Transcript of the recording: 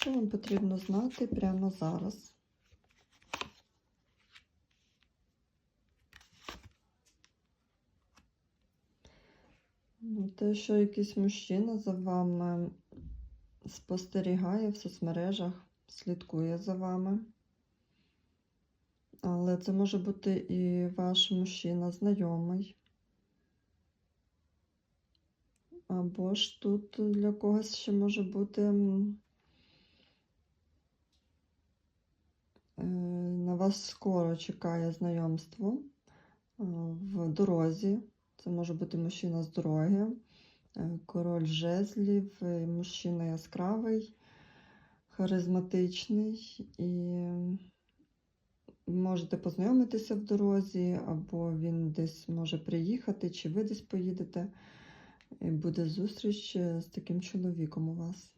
Що вам потрібно знати прямо зараз? Ну, те, що якийсь мужчина за вами спостерігає в соцмережах, слідкує за вами. Але це може бути і ваш мужчина знайомий. Або ж тут для когось ще може бути на вас скоро чекає знайомство е, в дорозі. Це може бути мужчина з дороги, е, король жезлів, е, мужчина яскравий, харизматичний і можете познайомитися в дорозі, або він десь може приїхати, чи ви десь поїдете. І буде зустріч е, з таким чоловіком у вас.